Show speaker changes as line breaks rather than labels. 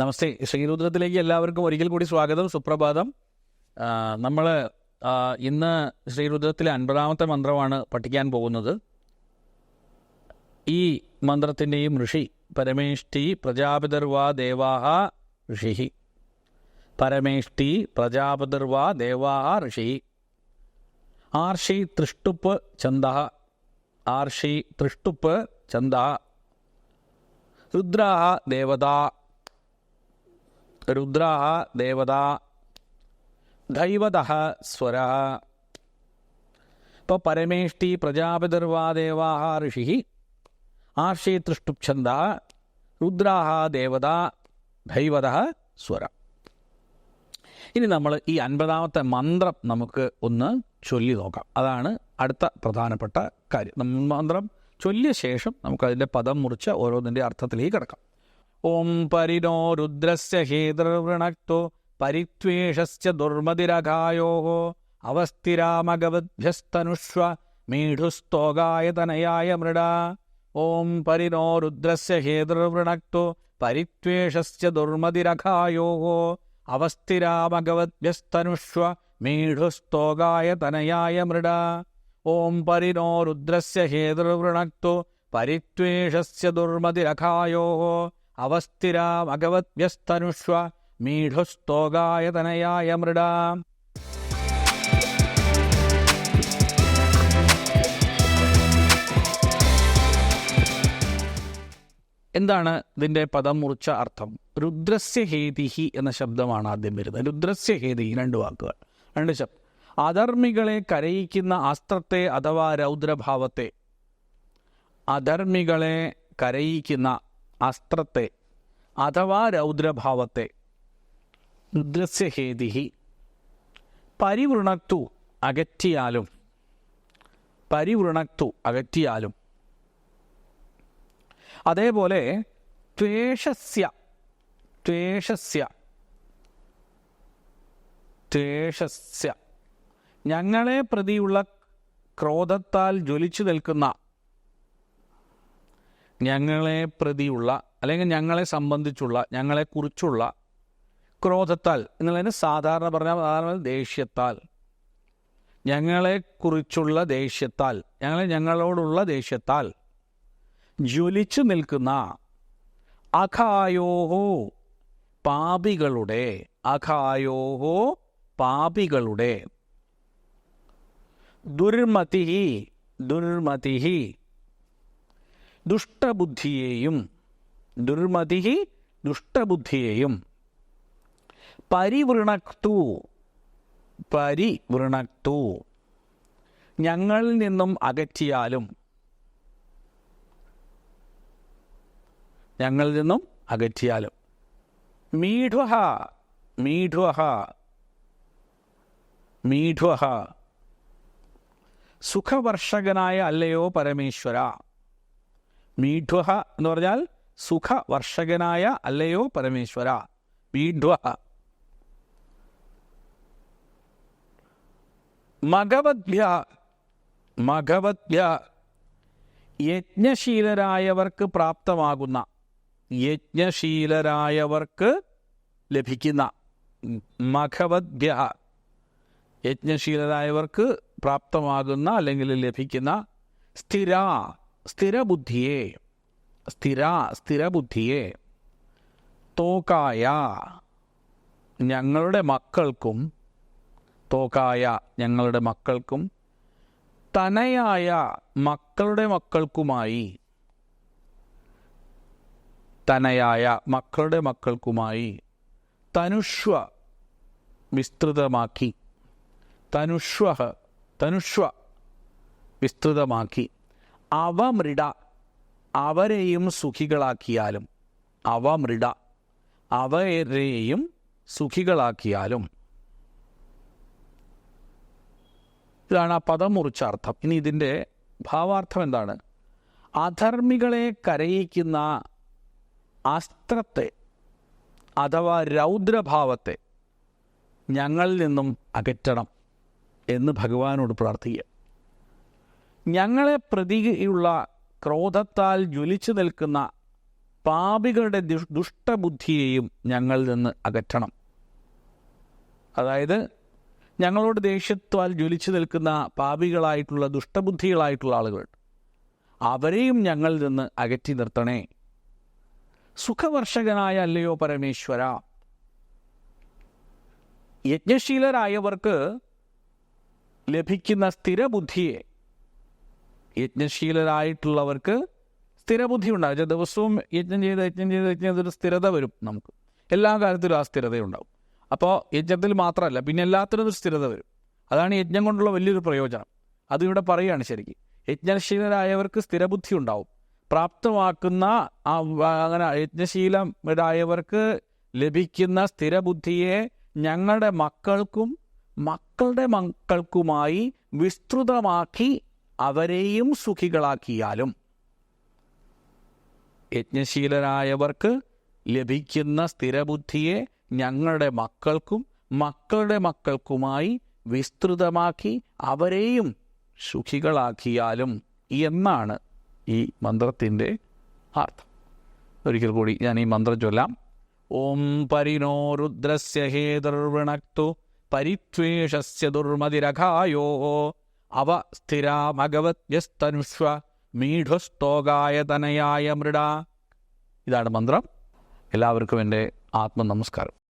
നമസ്തേ ശ്രീരുദ്രത്തിലേക്ക് എല്ലാവർക്കും ഒരിക്കൽ കൂടി സ്വാഗതം സുപ്രഭാതം. നമ്മൾ ഇന്ന് ശ്രീരുദ്രത്തിലെ അൻപതാമത്തെ മന്ത്രമാണ് പഠിക്കാൻ പോകുന്നത്. ഈ മന്ത്രത്തിന്റെയും ഋഷി പരമേഷ്ടി പ്രജാപിതർവാ ദേവാഹ ഋഷി പരമേഷ്ടി പ്രജാപതിർവാ ദേവാഹ ഋഷി ആർഷി തൃഷ്ടുപ്പ് ചന്ദ ആർഷി തൃഷ്ടുപ്പ് ചന്ദ രുദ്രാഹ ദേവതാ രുദ്രാഹ ദേവത ദൈവത സ്വര. ഇപ്പോൾ പരമേഷ്ടി പ്രജാപതിർവാദേവാ ഋഷി ആർഷി തൃഷ്ടുഛന്ദ രുദ്രാഹ ദേവത ദൈവത സ്വര. ഇനി നമ്മൾ ഈ അൻപതാമത്തെ മന്ത്രം നമുക്ക് ഒന്ന് ചൊല്ലി നോക്കാം. അതാണ് അടുത്ത പ്രധാനപ്പെട്ട കാര്യം. മന്ത്രം ചൊല്ലിയ ശേഷം നമുക്കതിന്റെ പദം മുറിച്ച് ഓരോന്നിന്റെ അർത്ഥത്തിലേക്ക് കിടക്കാം. ഓം പരിനോ രുദ്രസ്യ ഹേതൃവൃണക്തോ പരിത്വേഷസ്യ ദുർമതിരഘായോ അവസ്ഥിരാമഗവദ്ഭ്യസ്തനുഷ്വ മീഢുസ്തോകായ തനയായ മൃഡ ഓം പരിനോ രുദ്രസ്യ ഹേതൃവൃണക്തോ പരിത്വേഷസ്യ ദുർമതിരഘായോ അവസ്ഥിരാമഗവദ്ഭ്യസ്തനുഷ്വ മീഢുസ്തോകായ തനയായ മൃഡ ഓം പരിനോ രുദ്രസ്യ ഹേതൃവൃണക്തോ ദുർമതിരഘായോ അവസ്ഥിരാമഗവദ്ഭ്യസ്തനുഷ്വ മീഢുസ്തോകായ തനയായ മൃഡ. എന്താണ് ഇതിന്റെ പദം മുറിച്ച അർത്ഥം? രുദ്രസ്യ ഹേതിഹി എന്ന ശബ്ദമാണ് ആദ്യം വരുന്നത്. രുദ്രസ്യ ഹേതിഹി രണ്ട് വാക്കുകൾ. രണ്ട് ശബ്ദം. അധർമ്മികളെ കരയിക്കുന്ന അസ്ത്രത്തെ അഥവാ രൗദ്രഭാവത്തെ. അധർമ്മികളെ കരയിക്കുന്ന അസ്ത്രത്തെ അഥവാ രൗദ്രഭാവത്തെ നിദ്രസ്യഹേതിഹി പരിവൃണത്തു അകറ്റിയാലും പരിവൃണക്തു അകറ്റിയാലും. അതേപോലെ ത്വേഷസ്യ ത്വേഷസ്യ ത്വേഷസ്യ. ഞങ്ങളെ പ്രതിയുള്ള ക്രോധത്താൽ ജ്വലിച്ചു നിൽക്കുന്ന ഞങ്ങളെ പ്രതിയുള്ള അല്ലെങ്കിൽ ഞങ്ങളെ സംബന്ധിച്ചുള്ള ഞങ്ങളെക്കുറിച്ചുള്ള ക്രോധത്താൽ എന്നുള്ളതിന് സാധാരണ പറഞ്ഞാൽ സാധാരണ ദേഷ്യത്താൽ. ഞങ്ങളെക്കുറിച്ചുള്ള ദേഷ്യത്താൽ ഞങ്ങളെ ഞങ്ങളോടുള്ള ദേഷ്യത്താൽ ജ്വലിച്ചു നിൽക്കുന്ന അഖായോഹോ പാപികളുടെ അഖായോഹോ പാപികളുടെ ദുർമതിഹി ദുർമതിഹി ദുഷ്ടബുദ്ധിയെയും ദുർമതി ദുഷ്ടബുദ്ധിയെയും. പരിവൃണക്തു പരിവൃണക്തു. ഞങ്ങളിൽ നിന്നും അകറ്റിയാലും ഞങ്ങളിൽ നിന്നും അകറ്റിയാലും. മീഢുഹ മീഢുഹ മീഢുഹ സുഖവർഷകനായ അല്ലയോ പരമേശ്വര. മീഢ്വഹ എന്ന് പറഞ്ഞാൽ സുഖവർഷകനായ അല്ലയോ പരമേശ്വര. മീഢ്വഹ. മഗവദ്ഭ്യ മഗവദ്ഭ്യ യജ്ഞശീലരായവർക്ക് പ്രാപ്തമാകുന്ന യജ്ഞശീലരായവർക്ക് ലഭിക്കുന്ന മഖവദ്ഭ്യ യജ്ഞശീലരായവർക്ക് പ്രാപ്തമാകുന്ന അല്ലെങ്കിൽ ലഭിക്കുന്ന സ്ഥിര സ്ഥിരബുദ്ധിയെ സ്ഥിര സ്ഥിരബുദ്ധിയെ തോക്കായ ഞങ്ങളുടെ മക്കൾക്കും തോക്കായ ഞങ്ങളുടെ മക്കൾക്കും തനയായ മക്കളുടെ മക്കൾക്കുമായി തനയായ മക്കളുടെ മക്കൾക്കുമായി തനുഷ്വ വിസ്തൃതമാക്കി തനുഷ്വ തനുഷ്വ വിസ്തൃതമാക്കി. അവമൃഡ അവരെയും സുഖികളാക്കിയാലും അവമൃഡ അവരെയും സുഖികളാക്കിയാലും. ഇതാണ് ആ പദം മുറിച്ച അർത്ഥം. ഇനി ഇതിന്റെ ഭാവാർത്ഥം എന്താണ്? അധർമ്മികളെ കരയിക്കുന്ന അസ്ത്രത്തെ അഥവാ രൗദ്രഭാവത്തെ ഞങ്ങളിൽ നിന്നും അകറ്റണം എന്ന് ഭഗവാനോട് പ്രാർത്ഥിക്കുക. ഞങ്ങളെ പ്രതിയുള്ള ക്രോധത്താൽ ജ്വലിച്ചു നിൽക്കുന്ന പാപികളുടെ ദുഷ്- ദുഷ്ടബുദ്ധിയെയും ഞങ്ങളിൽ നിന്ന് അകറ്റണം. അതായത് ഞങ്ങളോട് ദേഷ്യത്വാൽ ജ്വലിച്ചു നിൽക്കുന്ന പാപികളായിട്ടുള്ള ദുഷ്ടബുദ്ധികളായിട്ടുള്ള ആളുകൾ അവരെയും ഞങ്ങളിൽ നിന്ന് അകറ്റി നിർത്തണേ. സുഖവർഷകനായ അല്ലയോ പരമേശ്വര? യജ്ഞശീലരായവർക്ക് ലഭിക്കുന്ന സ്ഥിരബുദ്ധിയെ യജ്ഞശീലരായിട്ടുള്ളവർക്ക് സ്ഥിരബുദ്ധി ഉണ്ടാകും വെച്ചാൽ ദിവസവും യജ്ഞം ചെയ്ത് യജ്ഞം ചെയ്ത് യജ്ഞം ചെയ്തൊരു സ്ഥിരത വരും നമുക്ക്. എല്ലാ കാര്യത്തിലും ആ സ്ഥിരതയുണ്ടാവും അപ്പോൾ യജ്ഞത്തിൽ മാത്രമല്ല പിന്നെ എല്ലാത്തിനും ഒരു സ്ഥിരത വരും. അതാണ് യജ്ഞം കൊണ്ടുള്ള വലിയൊരു പ്രയോജനം. അത് ഇവിടെ പറയുകയാണ് ശരിക്കും. യജ്ഞശീലരായവർക്ക് സ്ഥിരബുദ്ധി ഉണ്ടാവും പ്രാപ്തമാക്കുന്ന അങ്ങനെ യജ്ഞശീലരായവർക്ക് ലഭിക്കുന്ന സ്ഥിരബുദ്ധിയെ ഞങ്ങളുടെ മക്കൾക്കും മക്കളുടെ മക്കൾക്കുമായി വിസ്തൃതമാക്കി അവരെയും സുഖികളാക്കിയാലും യജ്ഞശീലരായവർക്ക് ലഭിക്കുന്ന സ്ഥിരബുദ്ധിയെ ഞങ്ങളുടെ മക്കൾക്കും മക്കളുടെ മക്കൾക്കുമായി വിസ്തൃതമാക്കി അവരെയും സുഖികളാക്കിയാലും എന്നാണ് ഈ മന്ത്രത്തിന്റെ അർത്ഥം. ഒരിക്കൽ കൂടി ഞാൻ ഈ മന്ത്രം ചൊല്ലാം. ഓം പരിനോ രുദ്രസ്യ ഹേതർവിണക്തു പരിത്വേഷസ്യ ദുർമതിരഘായോ അവ സ്ഥിരാമഗവത്യസ്തനുഷ്വ മീഢുസ്തോകായ തനയായ മൃഡ. ഇതാണ് മന്ത്രം. എല്ലാവർക്കും എന്റെ ആത്മനമസ്കാരം.